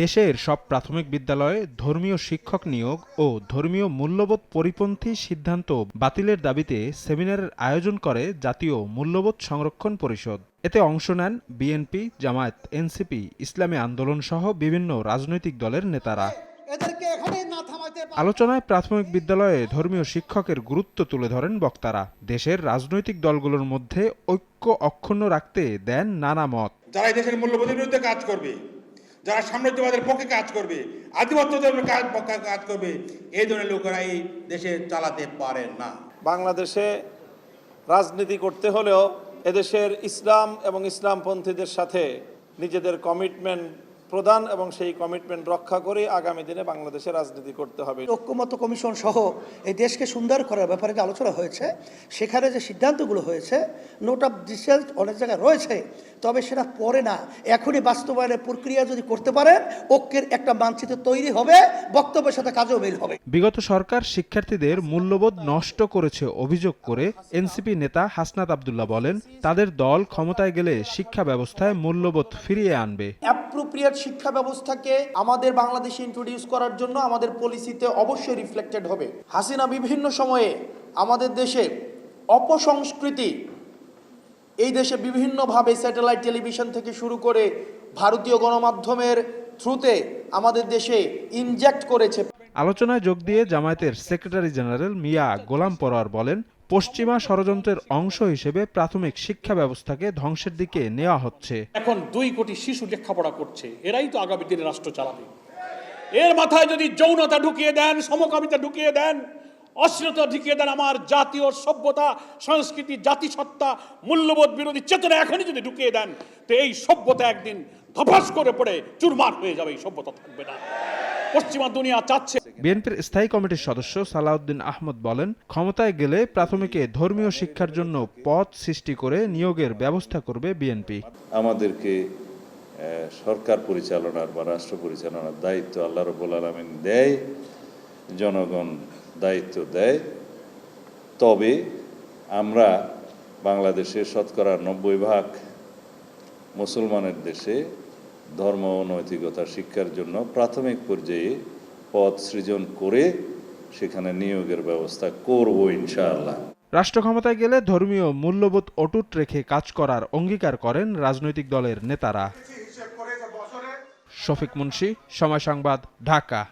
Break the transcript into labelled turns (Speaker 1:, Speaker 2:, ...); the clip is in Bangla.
Speaker 1: দেশের সব প্রাথমিক বিদ্যালয়ে ধর্মীয় শিক্ষক নিয়োগ ও ধর্মীয় মূল্যবোধ পরিপন্থী সিদ্ধান্ত বাতিলের দাবিতে সেমিনারের আয়োজন করে জাতীয় মূল্যবোধ সংরক্ষণ পরিষদ। এতে অংশ নেন বিএনপি, জামায়াত, এনসিপি, ইসলামী আন্দোলন সহ বিভিন্ন রাজনৈতিক দলের নেতারা
Speaker 2: এদেরকে এখানেই না থামাইতে পারলে
Speaker 1: আলোচনায় প্রাথমিক বিদ্যালয়ে ধর্মীয় শিক্ষকের গুরুত্ব তুলে ধরেন বক্তারা। দেশের রাজনৈতিক দলগুলোর মধ্যে ঐক্য অক্ষুণ্ণ রাখতে দেন নানা মত।
Speaker 3: যারা দেশের মূল্যবোধের বিরুদ্ধে কাজ করবে যারা সাম্রাজ্যবাদের পক্ষে কাজ করবে আধিপত্যদের কাজ পক্ষে কাজ করবে এই ধরনের লোকেরা এই দেশে চালাতে পারে না।
Speaker 4: বাংলাদেশে রাজনীতি করতে হলেও এদেশের ইসলাম এবং ইসলামপন্থীদের সাথে নিজেদের কমিটমেন্ট প্রদান এবং সেই কমিটমেন্ট রক্ষা করে আগামী দিনে বাংলাদেশে রাজনীতি করতে হবে।
Speaker 2: ঐক্যমত কমিশন সহ এই দেশকে সুন্দর করার ব্যাপারে যে আলোচনা হয়েছে সেখানে যে সিদ্ধান্তগুলো হয়েছে নোট অফ ডিসেন্ট অনেক জায়গায় রয়েছে তবে সেটা পরে না। এখনই বাস্তবায়নের প্রক্রিয়া যদি করতে পারেন ঐক্যের একটা মানচিত্র তৈরি হবে বক্তব্যের সাথে কাজেও মিল হবে।
Speaker 1: বিগত সরকার শিক্ষার্থীদের মূল্যবোধ নষ্ট করেছে অভিযোগ করে এনসিপি নেতা হাসনাত আবদুল্লাহ বলেন তাদের দল ক্ষমতায় গেলে শিক্ষা ব্যবস্থায় মূল্যবোধ ফিরিয়ে আনবে।
Speaker 5: অ্যাপ্রোপ্রিয়েট শিক্ষা ব্যবস্থাকে আমাদের বাংলাদেশে ইন্ট্রোডিউস করার জন্য আমাদের পলিসিতে অবশ্যই রিফ্লেক্টেড হবে। হাসিনা বিভিন্ন সময়ে আমাদের দেশে অপসংস্কৃতি, এই দেশে বিভিন্নভাবে স্যাটেলাইট টেলিভিশন থেকে শুরু করে ভারতীয় গণমাধ্যমের থ্রুতে আমাদের দেশে ইনজেক্ট করেছে।
Speaker 1: আলোচনায় যোগ দিয়ে জামায়াতের সেক্রেটারি জেনারেল মিয়া গোলাম পরোয়ার বলেন পশ্চিমা ষড়যন্ত্রের অংশ হিসেবে প্রাথমিক শিক্ষা ব্যবস্থাকে ধ্বংসের দিকে নেওয়া হচ্ছে।
Speaker 6: এখন দুই কোটি শিশু লেখাপড়া করছে, এরাই তো আগামী দিনে রাষ্ট্র চালাবে। এর মাথায় যদি যৌনতা ঢুকিয়ে দেন, সমকামিতা ঢুকিয়ে দেন, অশ্লীলতা ঢুকিয়ে দেন আমার জাতীয় সভ্যতা, সংস্কৃতি, জাতিসত্তা, মূল্যবোধ বিরোধী চেতনা এখনই যদি ঢুকিয়ে দেন, তো এই সভ্যতা একদিন ধপাস করে পড়ে চুরমার হয়ে যাবে, এই সভ্যতা থাকবে না। পশ্চিমা দুনিয়া চাচ্ছে।
Speaker 1: বিএনপির স্থায়ী কমিটির সদস্য সালাউদ্দিন আহমদ বলেন ক্ষমতায় গেলে প্রাথমিকে ধর্মীয় শিক্ষার জন্য পথ সৃষ্টি করে নিয়োগের ব্যবস্থা করবে বিএনপি।
Speaker 7: আমাদেরকে আহ, সরকার পরিচালনার বা রাষ্ট্র পরিচালনার দায়িত্ব আল্লাহ রবুল আলমিন দেয় জনগণ দায়িত্ব দেয়। তবে আমরা বাংলাদেশের শতকরা নব্বই ভাগ মুসলমানের দেশে ধর্ম ও নৈতিকতা শিক্ষার জন্য প্রাথমিক পর্যায়ে পদ সৃজন করে সেখানে নিয়োগের ব্যবস্থা করব ইনশাআল্লাহ।
Speaker 1: রাষ্ট্র ক্ষমতায় গেলে ধর্মীয় মূল্যবোধ অটুট রেখে কাজ করার অঙ্গীকার করেন রাজনৈতিক দলের নেতারা। শফিক মুন্সি সময় সংবাদ ঢাকা।